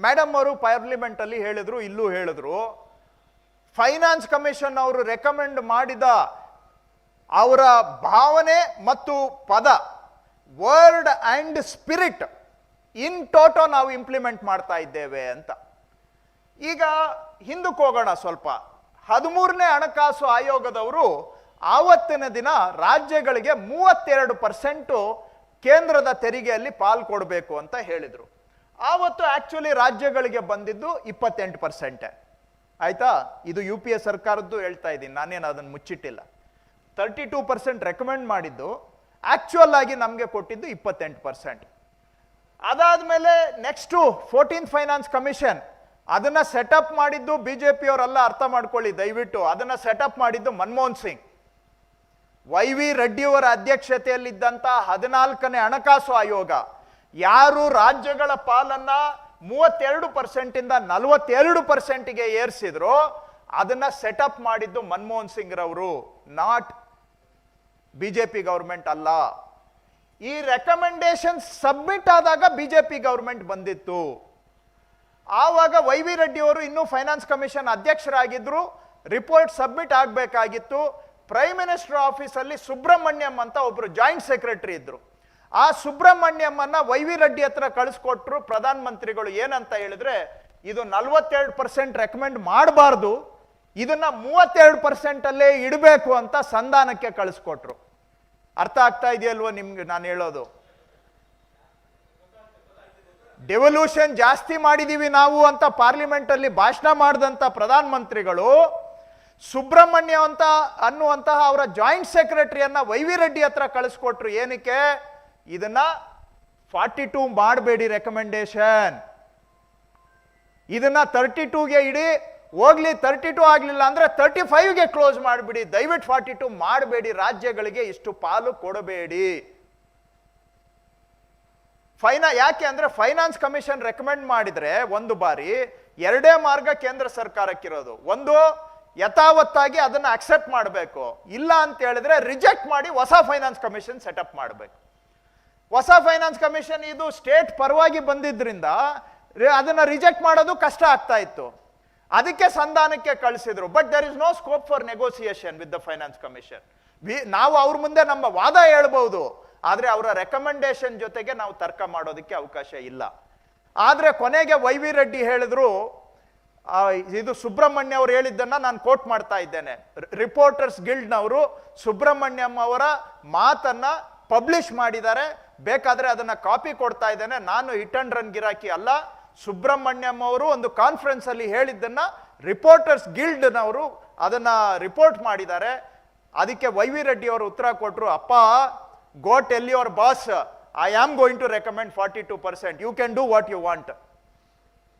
Madam ಅವರು ಪಾರ್ಲಿಮೆಂಟಲ್ಲಿ ಹೇಳಿದ್ರು, ಇಲ್ಲೂ ಹೇಳಿದ್ರು. ಫೈನಾನ್ಸ್ ಕಮಿಷನ್ ಅವರು ರೆಕಮೆಂಡ್ ಮಾಡಿದ ಅವರ ಭಾವನೆ ಮತ್ತು ಪದ word and spirit in toto ನಾವು ಇಂಪ್ಲಿಮೆಂಟ್ ಮಾಡ್ತಾ ಇದ್ದೇವೆ ಅಂತ. ಈಗ ಹಿಂದಕ್ಕೆ ಹೋಗೋಣ ಸ್ವಲ್ಪ. ಹದಿಮೂರನೇ ಹಣಕಾಸು ಆಯೋಗದವರು ಆವತ್ತಿನ ದಿನ ರಾಜ್ಯಗಳಿಗೆ ಮೂವತ್ತೆರಡು ಪರ್ಸೆಂಟು ಕೇಂದ್ರದ ತೆರಿಗೆಯಲ್ಲಿ ಪಾಲ್ ಕೊಡಬೇಕು ಅಂತ ಹೇಳಿದರು. ಆವತ್ತು ಆಕ್ಚುಲಿ ರಾಜ್ಯಗಳಿಗೆ ಬಂದಿದ್ದು ಇಪ್ಪತ್ತೆಂಟು ಪರ್ಸೆಂಟೇ ಆಯ್ತಾ? ಇದು ಯು ಪಿ ಎ ಸರ್ಕಾರದ್ದು ಹೇಳ್ತಾ ಇದ್ದೀನಿ. ನಾನೇನು ಅದನ್ನು ಮುಚ್ಚಿಟ್ಟಿಲ್ಲ. ತರ್ಟಿ ಟೂ ಪರ್ಸೆಂಟ್ ರೆಕಮೆಂಡ್ ಮಾಡಿದ್ದು. ಆ್ಯಕ್ಚುಯಲ್ ಆಗಿ ನಮಗೆ ಕೊಟ್ಟಿದ್ದು ಇಪ್ಪತ್ತೆಂಟು ಪರ್ಸೆಂಟ್ ಅದಾದ್ಮೇಲೆ ನೆಕ್ಸ್ಟು ಫೋರ್ಟೀನ್ ಫೈನಾನ್ಸ್ ಕಮಿಷನ್ ಅದನ್ನ ಸೆಟಪ್ ಮಾಡಿದ್ದು ಬಿ ಜೆ ಪಿಯವರೆಲ್ಲ ಅರ್ಥ ಮಾಡ್ಕೊಳ್ಳಿ ದಯವಿಟ್ಟು. ಅದನ್ನ ಸೆಟಪ್ ಮಾಡಿದ್ದು ಮನಮೋಹನ್ ಸಿಂಗ್. ವೈ ವಿ ರೆಡ್ಡಿಯವರ ಅಧ್ಯಕ್ಷತೆಯಲ್ಲಿದ್ದಂಥ ಹದಿನಾಲ್ಕನೇ ಹಣಕಾಸು ಆಯೋಗ. ಯಾರು ರಾಜ್ಯಗಳ ಪಾಲನ್ನ ಮೂವತ್ತೆರಡು ಪರ್ಸೆಂಟ್ ಇಂದ ನಲವತ್ತೆರಡು ಪರ್ಸೆಂಟ್ಗೆ ಏರಿಸಿದ್ರು ಅದನ್ನ ಸೆಟಪ್ ಮಾಡಿದ್ದು ಮನಮೋಹನ್ ಸಿಂಗ್ ರವರು ನಾಟ್ ಬಿಜೆಪಿ ಗೌರ್ಮೆಂಟ್ ಅಲ್ಲ. ಈ ರೆಕಮೆಂಡೇಶನ್ ಸಬ್ಮಿಟ್ ಆದಾಗ ಬಿಜೆಪಿ ಗೌರ್ಮೆಂಟ್ ಬಂದಿತ್ತು. ಆವಾಗ ವೈ ವಿ ರೆಡ್ಡಿ ಅವರು ಇನ್ನೂ ಫೈನಾನ್ಸ್ ಕಮಿಷನ್ ಅಧ್ಯಕ್ಷರಾಗಿದ್ದರು ರಿಪೋರ್ಟ್ ಸಬ್ಮಿಟ್ ಆಗಬೇಕಾಗಿತ್ತು. ಪ್ರೈಮ್ ಮಿನಿಸ್ಟರ್ ಆಫೀಸಲ್ಲಿ ಸುಬ್ರಹ್ಮಣ್ಯಂ ಅಂತ ಒಬ್ಬರು ಜಾಯಿಂಟ್ ಸೆಕ್ರೆಟರಿ ಇದ್ರು. ಆ ಸುಬ್ರಹ್ಮಣ್ಯಮ್ಮನ್ನ ವೈ ವಿ ರೆಡ್ಡಿ ಹತ್ರ ಕಳಿಸ್ಕೊಟ್ರು ಪ್ರಧಾನ ಮಂತ್ರಿಗಳು ಏನಂತ ಹೇಳಿದ್ರೆ, ಇದು ನಲ್ವತ್ತೆರಡು ಪರ್ಸೆಂಟ್ ರೆಕಮೆಂಡ್ ಮಾಡಬಾರ್ದು, ಇದನ್ನ ಮೂವತ್ತೆರಡು ಪರ್ಸೆಂಟ್ ಅಲ್ಲೇ ಇಡಬೇಕು ಅಂತ ಸಂಧಾನಕ್ಕೆ ಕಳಿಸ್ಕೊಟ್ರು. ಅರ್ಥ ಆಗ್ತಾ ಇದೆಯಲ್ವೋ ನಿಮ್ಗೆ ನಾನು ಹೇಳೋದು? ಡೆವಲ್ಯೂಷನ್ ಜಾಸ್ತಿ ಮಾಡಿದೀವಿ ನಾವು ಅಂತ ಪಾರ್ಲಿಮೆಂಟ್ ಅಲ್ಲಿ ಭಾಷಣ ಮಾಡಿದಂತ ಪ್ರಧಾನ ಮಂತ್ರಿಗಳು ಸುಬ್ರಹ್ಮಣ್ಯ ಅಂತ ಅನ್ನುವಂತಹ ಅವರ ಜಾಯಿಂಟ್ ಸೆಕ್ರೆಟರಿಯನ್ನ ವೈ ವಿ ರೆಡ್ಡಿ ಹತ್ರ ಕಳಿಸ್ಕೊಟ್ರು ಏನಕ್ಕೆ? ಇದನ್ನ ಫಾರ್ಟಿ ಟೂ ಮಾಡಬೇಡಿ ರೆಕಮೆಂಡೇಶನ್ ಇದನ್ನ ತರ್ಟಿ ಟೂಗೆ ಇಡಿ. ಹೋಗ್ಲಿ ತರ್ಟಿ ಟೂ ಆಗ್ಲಿಲ್ಲ ಅಂದ್ರೆ ತರ್ಟಿ ಫೈವ್ಗೆ ಕ್ಲೋಸ್ ಮಾಡಿಬಿಡಿ. ದಯವಿಟ್ಟು ಫಾರ್ಟಿ ಟೂ ಮಾಡಬೇಡಿ. ರಾಜ್ಯಗಳಿಗೆ ಇಷ್ಟು ಪಾಲು ಕೊಡಬೇಡಿ. ಫೈನಾ ಯಾಕೆ ಅಂದ್ರೆ ಫೈನಾನ್ಸ್ ಕಮಿಷನ್ ರೆಕಮೆಂಡ್ ಮಾಡಿದ್ರೆ ಒಂದು ಬಾರಿ ಎರಡೇ ಮಾರ್ಗ ಕೇಂದ್ರ ಸರ್ಕಾರಕ್ಕಿರೋದು. ಒಂದು, ಯಥಾವತ್ತಾಗಿ ಅದನ್ನ ಅಕ್ಸೆಪ್ಟ್ ಮಾಡಬೇಕು. ಇಲ್ಲ ಅಂತ ಹೇಳಿದ್ರೆ ರಿಜೆಕ್ಟ್ ಮಾಡಿ ಹೊಸ ಫೈನಾನ್ಸ್ ಕಮಿಷನ್ ಸೆಟಪ್ ಮಾಡಬೇಕು. ಹೊಸ ಫೈನಾನ್ಸ್ ಕಮಿಷನ್ ಇದು ಸ್ಟೇಟ್ ಪರವಾಗಿ ಬಂದಿದ್ದರಿಂದ ಅದನ್ನು ರಿಜೆಕ್ಟ್ ಮಾಡೋದು ಕಷ್ಟ ಆಗ್ತಾ ಇತ್ತು. ಅದಕ್ಕೆ ಸಂಧಾನಕ್ಕೆ ಕಳಿಸಿದ್ರು. But there is no scope for negotiation with the finance commission ನಾವು ಅವ್ರ ಮುಂದೆ ನಮ್ಮ ವಾದ ಹೇಳ್ಬಹುದು ಆದರೆ ಅವರ ರೆಕಮೆಂಡೇಶನ್ ಜೊತೆಗೆ ನಾವು ತರ್ಕ ಮಾಡೋದಕ್ಕೆ ಅವಕಾಶ ಇಲ್ಲ. ಆದರೆ ಕೊನೆಗೆ ವೈ ವಿ ರೆಡ್ಡಿ ಹೇಳಿದ್ರು ಇದು ಸುಬ್ರಹ್ಮಣ್ಯ ಅವರು ಹೇಳಿದ್ದನ್ನ ನಾನು ಕೋಟ್ ಮಾಡ್ತಾ ಇದ್ದೇನೆ. ರಿಪೋರ್ಟರ್ಸ್ ಗಿಲ್ಡ್ನವರು ಸುಬ್ರಹ್ಮಣ್ಯಂ ಅವರ ಮಾತನ್ನ ಪಬ್ಲಿಷ್ ಮಾಡಿದ್ದಾರೆ. ಬೇಕಾದ್ರೆ ಅದನ್ನ ಕಾಪಿ ಕೊಡ್ತಾ ಇದ್ದೇನೆ. ನಾನು ಹಿಟ್ ಅಂಡ್ ರನ್ ಗಿರಾಕಿ ಅಲ್ಲ. ಸುಬ್ರಹ್ಮಣ್ಯಂ ಅವರು ಒಂದು ಕಾನ್ಫರೆನ್ಸ್ ಅಲ್ಲಿ ಹೇಳಿದ್ದನ್ನ ರಿಪೋರ್ಟರ್ಸ್ ಗಿಲ್ಡ್ನವರು ಅದನ್ನ ರಿಪೋರ್ಟ್ ಮಾಡಿದ್ದಾರೆ. ಅದಕ್ಕೆ ವೈ ವಿ ರೆಡ್ಡಿ ಅವರು ಉತ್ತರ ಕೊಟ್ಟರು ಅಪ್ಪ go tell your boss I am going to recommend forty two percent you can do what you want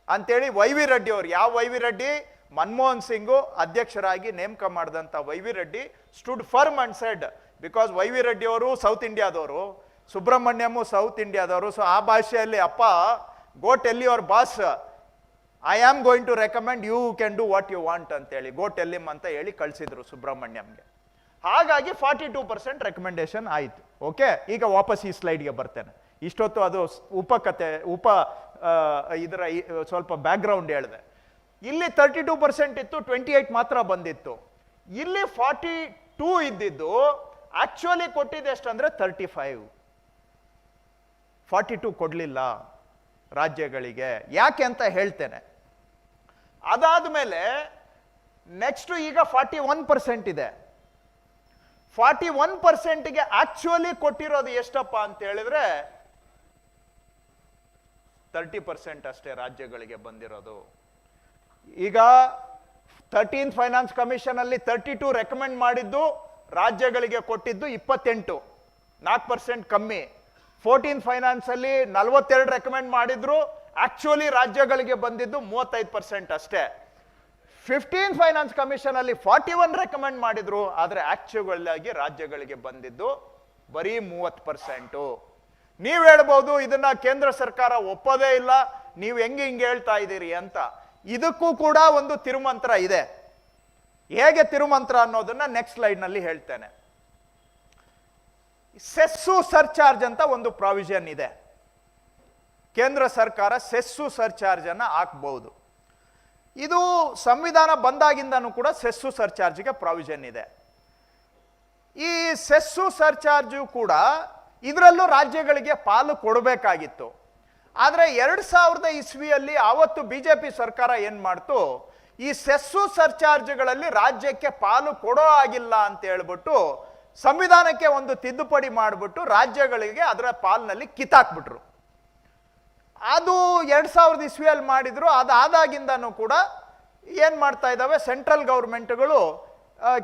ಅಂತೇಳಿ ವೈ ವಿ ರೆಡ್ಡಿ ಅವರು, ಯಾವ ವೈ ವಿ ರೆಡ್ಡಿ? ಮನಮೋಹನ್ ಸಿಂಗು ಅಧ್ಯಕ್ಷರಾಗಿ ನೇಮಕ ಮಾಡಿದಂಥ Y V Reddy stood firm and said because Y V Reddy ಅವರು south ಇಂಡಿಯಾದವರು ಸುಬ್ರಹ್ಮಣ್ಯಮು south ಇಂಡಿಯಾದವರು so ಆ ಭಾಷೆಯಲ್ಲಿ, ಅಪ್ಪ go tell your boss I am going to recommend you can do what you want ಅಂತೇಳಿ ಗೋ ಟೆಲ್ಲಿಮ್ ಅಂತ ಹೇಳಿ ಕಳಿಸಿದ್ರು ಸುಬ್ರಹ್ಮಣ್ಯಂಗೆ ಹಾಗಾಗಿ ಫಾರ್ಟಿ ಟೂ ಪರ್ಸೆಂಟ್ ರೆಕಮೆಂಡೇಶನ್ ಆಯಿತು. ಓಕೆ ಈಗ ವಾಪಸ್ ಈ ಸ್ಲೈಡ್ಗೆ ಬರ್ತೇನೆ. ಇಷ್ಟೊತ್ತು ಅದು ಉಪಕತೆ, ಉಪ ಇದರ ಸ್ವಲ್ಪ ಬ್ಯಾಕ್ಗ್ರೌಂಡ್ ಹೇಳಿದೆ. ಇಲ್ಲಿ ತರ್ಟಿ ಟೂ ಪರ್ಸೆಂಟ್ ಇತ್ತು ಟ್ವೆಂಟಿ ಏಯ್ಟ್ ಮಾತ್ರ ಬಂದಿತ್ತು. ಇಲ್ಲಿ ಫಾರ್ಟಿ ಟೂ ಇದ್ದಿದ್ದು ಆಕ್ಚುಲಿ ಕೊಟ್ಟಿದ್ದು ಎಷ್ಟಂದ್ರೆ ತರ್ಟಿ ಫೈವ್ ಫಾರ್ಟಿ ಟು ಕೊಡಲಿಲ್ಲ ರಾಜ್ಯಗಳಿಗೆ. ಯಾಕೆ ಅಂತ ಹೇಳ್ತೇನೆ. ಅದಾದ ಮೇಲೆ ನೆಕ್ಸ್ಟ್ ಈಗ ಫಾರ್ಟಿ ಒನ್ ಪರ್ಸೆಂಟ್ ಇದೆ. ಫಾರ್ಟಿ ಒನ್ ಪರ್ಸೆಂಟ್ಗೆ ಆಕ್ಚುಲಿ ಕೊಟ್ಟಿರೋದು ಎಷ್ಟಪ್ಪ ಅಂತ ಹೇಳಿದ್ರೆ ತರ್ಟಿ ಪರ್ಸೆಂಟ್ ಅಷ್ಟೇ ರಾಜ್ಯಗಳಿಗೆ ಬಂದಿರೋದು. ಈಗ ತರ್ಟೀನ್ ಫೈನಾನ್ಸ್ ಕಮಿಷನ್ ಅಲ್ಲಿ ತರ್ಟಿ ಟು ರೆಕಮೆಂಡ್ ಮಾಡಿದ್ದು, ರಾಜ್ಯಗಳಿಗೆ ಕೊಟ್ಟಿದ್ದು ಇಪ್ಪತ್ತೆಂಟು. ನಾಲ್ಕು ಪರ್ಸೆಂಟ್ ಕಮ್ಮಿ. ಫೋರ್ಟೀನ್ ಫೈನಾನ್ಸ್ ಅಲ್ಲಿ ನಲವತ್ತೆರಡು ರೆಕಮೆಂಡ್ ಮಾಡಿದ್ರು. ಆಕ್ಚುಲಿ ರಾಜ್ಯಗಳಿಗೆ ಬಂದಿದ್ದು ಮೂವತ್ತೈದು ಪರ್ಸೆಂಟ್ ಅಷ್ಟೇ. ಫಿಫ್ಟೀನ್ ಫೈನಾನ್ಸ್ ಕಮಿಷನ್ ಅಲ್ಲಿ ಫಾರ್ಟಿ ಒನ್ ರೆಕಮೆಂಡ್ ಮಾಡಿದ್ರು. ಆದ್ರೆ ಆಕ್ಚುಲ್ ರಾಜ್ಯಗಳಿಗೆ ಬಂದಿದ್ದು ಬರೀ ಮೂವತ್ತು ಪರ್ಸೆಂಟು ನೀವು ಹೇಳ್ಬೋದು, ಇದನ್ನ ಕೇಂದ್ರ ಸರ್ಕಾರ ಒಪ್ಪೋದೇ ಇಲ್ಲ. ನೀವು ಹೆಂಗೆ ಹಿಂಗೆ ಹೇಳ್ತಾ ಇದ್ದೀರಿ ಅಂತ. ಇದಕ್ಕೂ ಕೂಡ ಒಂದು ತಿರುಮಂತ್ರ ಇದೆ. ಹೇಗೆ ತಿರುಮಂತ್ರ ಅನ್ನೋದನ್ನ ನೆಕ್ಸ್ಟ್ ಸ್ಲೈಡ್ನಲ್ಲಿ ಹೇಳ್ತೇನೆ. ಸೆಸ್ಸು ಸರ್ಚಾರ್ಜ್ ಅಂತ ಒಂದು ಪ್ರಾವಿಷನ್ ಇದೆ. ಕೇಂದ್ರ ಸರ್ಕಾರ ಸೆಸ್ಸು ಸರ್ಚಾರ್ಜನ್ನು ಅನ್ನ ಹಾಕ್ಬಹುದು ಇದು ಸಂವಿಧಾನ ಬಂದಾಗಿಂದನೂ ಕೂಡ ಸೆಸ್ಸು ಸರ್ಚಾರ್ಜ್ಗೆ ಪ್ರಾವಿಷನ್ ಇದೆ. ಈ ಸೆಸ್ಸು ಸರ್ಚಾರ್ಜು ಕೂಡ ಇದರಲ್ಲೂ ರಾಜ್ಯಗಳಿಗೆ ಪಾಲು ಕೊಡಬೇಕಾಗಿತ್ತು. ಆದರೆ ಎರಡು ಸಾವಿರದ ಇಸ್ವಿಯಲ್ಲಿ ಆವತ್ತು ಬಿ ಜೆ ಪಿ ಸರ್ಕಾರ ಏನು ಮಾಡ್ತು? ಈ ಸೆಸ್ಸು ಸರ್ಚಾರ್ಜ್ಗಳಲ್ಲಿ ರಾಜ್ಯಕ್ಕೆ ಪಾಲು ಕೊಡೋ ಆಗಿಲ್ಲ ಅಂತ ಹೇಳ್ಬಿಟ್ಟು ಸಂವಿಧಾನಕ್ಕೆ ಒಂದು ತಿದ್ದುಪಡಿ ಮಾಡಿಬಿಟ್ಟು ರಾಜ್ಯಗಳಿಗೆ ಅದರ ಪಾಲ್ನಲ್ಲಿ ಕಿತ್ತಾಕ್ಬಿಟ್ರು ಅದು ಎರಡು ಸಾವಿರದ ಇಸ್ವಿಯಲ್ಲಿ ಮಾಡಿದ್ರು ಅದಾದಾಗಿಂದನೂ ಕೂಡ ಏನು ಮಾಡ್ತಾ ಇದ್ದಾವೆ ಸೆಂಟ್ರಲ್ ಗೌರ್ಮೆಂಟ್ಗಳು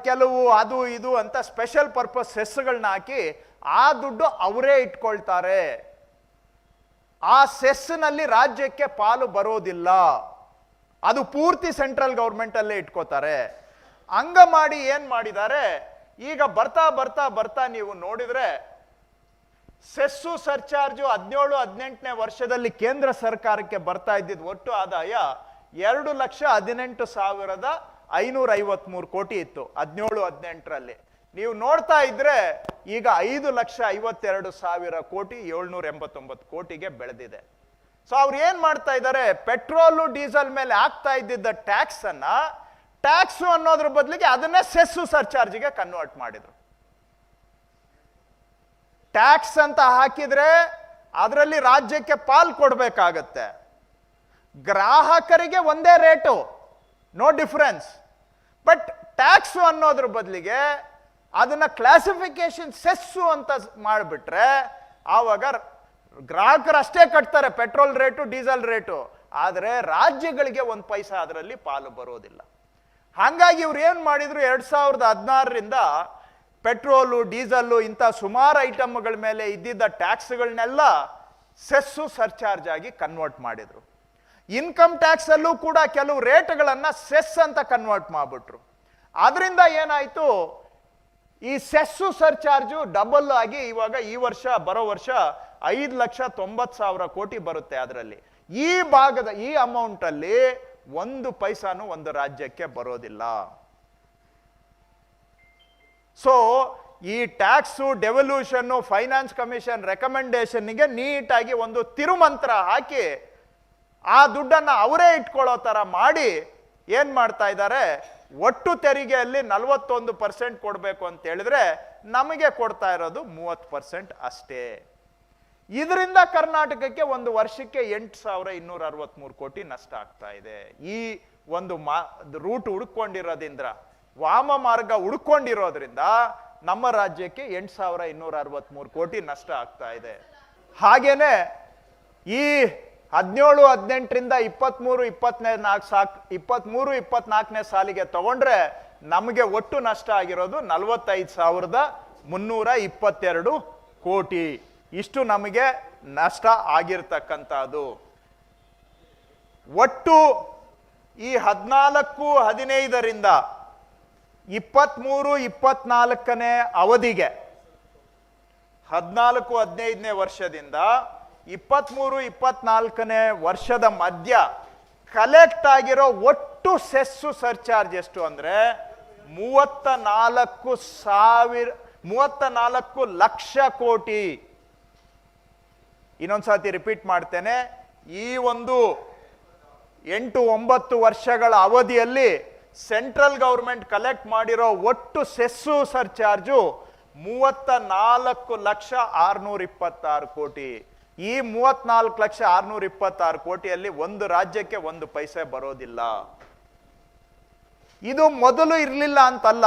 ಕೆಲವು ಅದು ಇದು ಅಂತ ಸ್ಪೆಷಲ್ ಪರ್ಪಸ್ ಸೆಸ್ಗಳನ್ನ ಹಾಕಿ ಆ ದುಡ್ಡು ಅವರೇ ಇಟ್ಕೊಳ್ತಾರೆ. ಆ ಸೆಸ್ನಲ್ಲಿ ರಾಜ್ಯಕ್ಕೆ ಪಾಲು ಬರೋದಿಲ್ಲ. ಅದು ಪೂರ್ತಿ ಸೆಂಟ್ರಲ್ ಗೌರ್ಮೆಂಟಲ್ಲೇ ಇಟ್ಕೋತಾರೆ. ಹಂಗ ಮಾಡಿ ಏನು ಮಾಡಿದ್ದಾರೆ? ಈಗ ಬರ್ತಾ ಬರ್ತಾ ಬರ್ತಾ ನೀವು ನೋಡಿದ್ರೆ ಸೆಸ್ಸು ಸರ್ಚಾರ್ಜು ಹದಿನೇಳು, ಹದಿನೆಂಟನೇ ವರ್ಷದಲ್ಲಿ ಕೇಂದ್ರ ಸರ್ಕಾರಕ್ಕೆ ಬರ್ತಾ ಇದ್ದಿದ್ದು ಒಟ್ಟು ಆದಾಯ ಎರಡು ಲಕ್ಷ ಹದಿನೆಂಟು ಸಾವಿರದ ಐನೂರ ಐವತ್ಮೂರು ಕೋಟಿ ಇತ್ತು ಹದಿನೇಳು, ಹದಿನೆಂಟರಲ್ಲಿ. ನೀವು ನೋಡ್ತಾ ಇದ್ರೆ ಈಗ ಐದು ಲಕ್ಷ ಐವತ್ತೆರಡು ಸಾವಿರ ಕೋಟಿ ಏಳ್ನೂರ ಎಂಬತ್ತೊಂಬತ್ತು ಕೋಟಿಗೆ ಬೆಳೆದಿದೆ. ಸೊ ಅವ್ರು ಏನ್ ಮಾಡ್ತಾ ಇದ್ದಾರೆ? ಪೆಟ್ರೋಲು, ಡೀಸೆಲ್ ಮೇಲೆ ಆಗ್ತಾ ಇದ್ದಿದ್ದ ಟ್ಯಾಕ್ಸ್ ಅನ್ನ ಟ್ಯಾಕ್ಸ್ ಅನ್ನೋದ್ರ ಬದಲಿಗೆ ಅದನ್ನೇ ಸೆಸ್ಸು ಸರ್ಚಾರ್ಜಿಗೆ ಕನ್ವರ್ಟ್ ಮಾಡಿದರು. ಟ್ಯಾಕ್ಸ್ ಅಂತ ಹಾಕಿದ್ರೆ ಅದರಲ್ಲಿ ರಾಜ್ಯಕ್ಕೆ ಪಾಲ್ ಕೊಡಬೇಕಾಗತ್ತೆ. ಗ್ರಾಹಕರಿಗೆ ಒಂದೇ rate no difference but tax ಅನ್ನೋದ್ರ ಬದಲಿಗೆ ಅದನ್ನು ಕ್ಲಾಸಿಫಿಕೇಶನ್ ಸೆಸ್ಸು ಅಂತ ಮಾಡಿಬಿಟ್ರೆ ಆವಾಗ ಗ್ರಾಹಕರು ಅಷ್ಟೇ ಕಟ್ತಾರೆ ಪೆಟ್ರೋಲ್ ರೇಟು ಡೀಸೆಲ್ ರೇಟು ಆದರೆ ರಾಜ್ಯಗಳಿಗೆ ಒಂದು ಪೈಸಾ ಅದರಲ್ಲಿ ಪಾಲು ಬರೋದಿಲ್ಲ. ಹಾಗಾಗಿ ಇವ್ರು ಏನು ಮಾಡಿದ್ರು ಎರಡ್ ಸಾವಿರದ ಹದಿನಾರರಿಂದ ಪೆಟ್ರೋಲು, ಡೀಸಲ್ಲು ಇಂಥ ಸುಮಾರು ಐಟಮ್ಗಳ ಮೇಲೆ ಇದ್ದಿದ್ದ ಟ್ಯಾಕ್ಸ್ಗಳನ್ನೆಲ್ಲ ಸೆಸ್ಸು ಸರ್ಚಾರ್ಜ್ ಆಗಿ ಕನ್ವರ್ಟ್ ಮಾಡಿದ್ರು. ಇನ್ಕಮ್ ಟ್ಯಾಕ್ಸ್ ಅಲ್ಲೂ ಕೂಡ ಕೆಲವು ರೇಟ್ಗಳನ್ನು ಸೆಸ್ ಅಂತ ಕನ್ವರ್ಟ್ ಮಾಡಿಬಿಟ್ರು. ಅದರಿಂದ ಏನಾಯ್ತು? ಈ ಸೆಸ್ಸು ಸರ್ಚಾರ್ಜು ಡಬಲ್ ಆಗಿ ಇವಾಗ ಈ ವರ್ಷ, ಬರೋ ವರ್ಷ ಐದು ಲಕ್ಷ ತೊಂಬತ್ತು ಸಾವಿರ ಕೋಟಿ ಬರುತ್ತೆ ಅದರಲ್ಲಿ. ಈ ಭಾಗದ, ಈ ಅಮೌಂಟ್ ಅಲ್ಲಿ ಒಂದು ಪೈಸಾನು ಒಂದು ರಾಜ್ಯಕ್ಕೆ ಬರೋದಿಲ್ಲ. ಸೊ ಈ ಟ್ಯಾಕ್ಸು ಡೆವಲ್ಯೂಷನ್ನು ಫೈನಾನ್ಸ್ ಕಮಿಷನ್ ರೆಕಮೆಂಡೇಶನ್ಗೆ ನೀಟಾಗಿ ಒಂದು ತಿರುಮಂತ್ರ ಹಾಕಿ ಆ ದುಡ್ಡನ್ನು ಅವರೇ ಇಟ್ಕೊಳ್ಳೋ ಥರ ಮಾಡಿ ಏನು ಮಾಡ್ತಾ ಇದ್ದಾರೆ? ಒಟ್ಟು ತೆರಿಗೆಯಲ್ಲಿ ನಲವತ್ತೊಂದು ಪರ್ಸೆಂಟ್ ಕೊಡಬೇಕು ಅಂತ ಹೇಳಿದ್ರೆ ನಮಗೆ ಕೊಡ್ತಾ ಇರೋದು ಮೂವತ್ತು ಪರ್ಸೆಂಟ್ ಅಷ್ಟೇ. ಇದರಿಂದ ಕರ್ನಾಟಕಕ್ಕೆ ಒಂದು ವರ್ಷಕ್ಕೆ ಎಂಟು ಸಾವಿರ ಇನ್ನೂರ ಅರವತ್ಮೂರು ಕೋಟಿ ನಷ್ಟ ಆಗ್ತಾ ಇದೆ. ಈ ಒಂದು ಮಾ, ರೂಟ್ ಹುಡ್ಕೊಂಡಿರೋದ್ರಿಂದ, ವಾಮ ಮಾರ್ಗ ಹುಡ್ಕೊಂಡಿರೋದ್ರಿಂದ ನಮ್ಮ ರಾಜ್ಯಕ್ಕೆ ಎಂಟು ಸಾವಿರ ಇನ್ನೂರ ಅರವತ್ಮೂರು ಕೋಟಿ ನಷ್ಟ ಆಗ್ತಾ ಇದೆ. ಹಾಗೇನೆ ಈ ಹದಿನೇಳು, ಹದಿನೆಂಟರಿಂದ ಇಪ್ಪತ್ತ್ಮೂರು ಇಪ್ಪತ್ತನೇ ನಾಲ್ಕು ಸಾಕ್ ಇಪ್ಪತ್ತ್ಮೂರು ಇಪ್ಪತ್ನಾಲ್ಕನೇ ಸಾಲಿಗೆ ತಗೊಂಡ್ರೆ ನಮಗೆ ಒಟ್ಟು ನಷ್ಟ ಆಗಿರೋದು ನಲವತ್ತೈದು ಸಾವಿರದ ಮುನ್ನೂರ ಇಪ್ಪತ್ತೆರಡು ಕೋಟಿ. ಇಷ್ಟು ನಮಗೆ ನಷ್ಟ ಆಗಿರ್ತಕ್ಕಂಥದ್ದು. ಒಟ್ಟು ಈ ಹದಿನಾಲ್ಕು, ಹದಿನೈದರಿಂದ ಇಪ್ಪತ್ತ್ಮೂರು ಇಪ್ಪತ್ನಾಲ್ಕನೇ ಅವಧಿಗೆ, ಹದಿನಾಲ್ಕು, ಹದಿನೈದನೇ ವರ್ಷದಿಂದ ಇಪ್ಪತ್ತ್ಮೂರು ಇಪ್ಪತ್ನಾಲ್ಕನೇ ವರ್ಷದ ಮಧ್ಯ ಕಲೆಕ್ಟ್ ಆಗಿರೋ ಒಟ್ಟು ಸೆಸ್ಸು ಸರ್ಚಾರ್ಜ್ ಎಷ್ಟು ಅಂದರೆ ಮೂವತ್ತ ನಾಲ್ಕು ಸಾವಿರ ಮೂವತ್ತ ನಾಲ್ಕು ಲಕ್ಷ ಕೋಟಿ ಇನ್ನೊಂದ್ಸತಿ ರಿಪೀಟ್ ಮಾಡ್ತೇನೆ. ಈ ಒಂದು ಎಂಟು ಒಂಬತ್ತು ವರ್ಷಗಳ ಅವಧಿಯಲ್ಲಿ ಸೆಂಟ್ರಲ್ ಗೌರ್ಮೆಂಟ್ ಕಲೆಕ್ಟ್ ಮಾಡಿರೋ ಒಟ್ಟು ಸೆಸ್ಸು ಸರ್ಚಾರ್ಜು ಮೂವತ್ತ ನಾಲ್ಕು ಲಕ್ಷ ಆರ್ನೂರ ಇಪ್ಪತ್ತಾರು ಕೋಟಿ. ಈ ಮೂವತ್ನಾಲ್ಕು ಲಕ್ಷ ಆರ್ನೂರ ಇಪ್ಪತ್ತಾರು ಕೋಟಿಯಲ್ಲಿ ಒಂದು ರಾಜ್ಯಕ್ಕೆ ಒಂದು ಪೈಸೆ ಬರೋದಿಲ್ಲ. ಇದು ಮೊದಲು ಇರಲಿಲ್ಲ ಅಂತಲ್ಲ.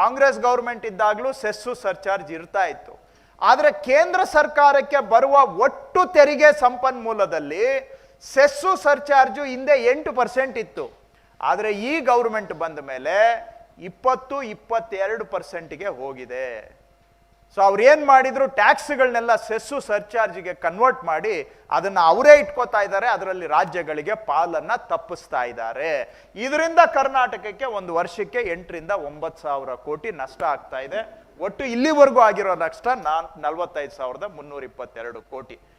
ಕಾಂಗ್ರೆಸ್ ಗೌರ್ಮೆಂಟ್ ಇದ್ದಾಗಲೂ ಸೆಸ್ಸು ಸರ್ಚಾರ್ಜ್ ಇರ್ತಾ ಇತ್ತು. ಆದರೆ ಕೇಂದ್ರ ಸರ್ಕಾರಕ್ಕೆ ಬರುವ ಒಟ್ಟು ತೆರಿಗೆ ಸಂಪನ್ಮೂಲದಲ್ಲಿ ಸೆಸ್ಸು ಸರ್ಚಾರ್ಜು ಹಿಂದೆ ಎಂಟು ಪರ್ಸೆಂಟ್ ಇತ್ತು. ಆದರೆ ಈ ಗೌರ್ಮೆಂಟ್ ಬಂದ ಮೇಲೆ ಇಪ್ಪತ್ತು, ಇಪ್ಪತ್ತೆರಡು ಪರ್ಸೆಂಟ್ಗೆ ಹೋಗಿದೆ. ಸೊ ಅವ್ರು ಏನು ಮಾಡಿದ್ರು? ಟ್ಯಾಕ್ಸ್ಗಳನ್ನೆಲ್ಲ ಸೆಸ್ಸು ಸರ್ಚಾರ್ಜ್ಗೆ ಕನ್ವರ್ಟ್ ಮಾಡಿ ಅದನ್ನ ಅವರೇ ಇಟ್ಕೋತಾ ಇದ್ದಾರೆ. ಅದರಲ್ಲಿ ರಾಜ್ಯಗಳಿಗೆ ಪಾಲನ್ನ ತಪ್ಪಿಸ್ತಾ ಇದ್ದಾರೆ. ಇದರಿಂದ ಕರ್ನಾಟಕಕ್ಕೆ ಒಂದು ವರ್ಷಕ್ಕೆ ಎಂಟರಿಂದ ಒಂಬತ್ತು ಸಾವಿರ ಕೋಟಿ ನಷ್ಟ ಆಗ್ತಾ ಇದೆ. ಒಟ್ಟು ಇಲ್ಲಿವರೆಗೂ ಆಗಿರೋ ನಷ್ಟ ನಾನ್ ನಲ್ವತ್ತೈದು ಸಾವಿರದ ಮುನ್ನೂರ ಇಪ್ಪತ್ತೆರಡು ಕೋಟಿ.